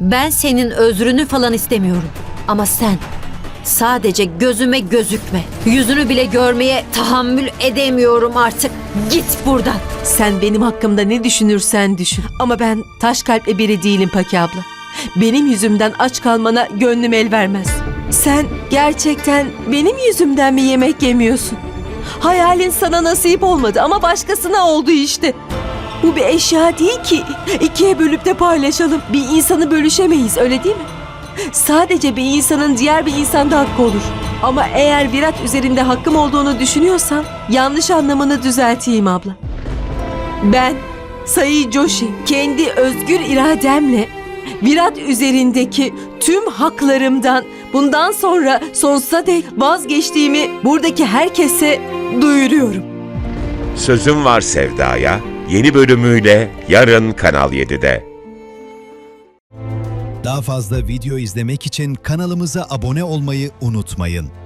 Ben senin özrünü falan istemiyorum. Ama sen sadece gözüme gözükme. Yüzünü bile görmeye tahammül edemiyorum artık. Git buradan. Sen benim hakkımda ne düşünürsen düşün. Ama ben taş kalpli biri değilim Paki abla. Benim yüzümden aç kalmana gönlüm el vermez. Sen gerçekten benim yüzümden mi yemek yemiyorsun? Hayalin sana nasip olmadı ama başkasına oldu işte. Bu bir eşya değil ki. İkiye bölüp de paylaşalım. Bir insanı bölüşemeyiz öyle değil mi? Sadece bir insanın diğer bir insanda hakkı olur. Ama eğer Virat üzerinde hakkım olduğunu düşünüyorsan yanlış anlamını düzelteyim abla. Ben Sayı Joshi kendi özgür irademle Virat üzerindeki tüm haklarımdan bundan sonra sonsuza dek vazgeçtiğimi buradaki herkese duyuruyorum. Sözüm Var Sevda'ya yeni bölümüyle yarın Kanal 7'de. Daha fazla video izlemek için kanalımıza abone olmayı unutmayın.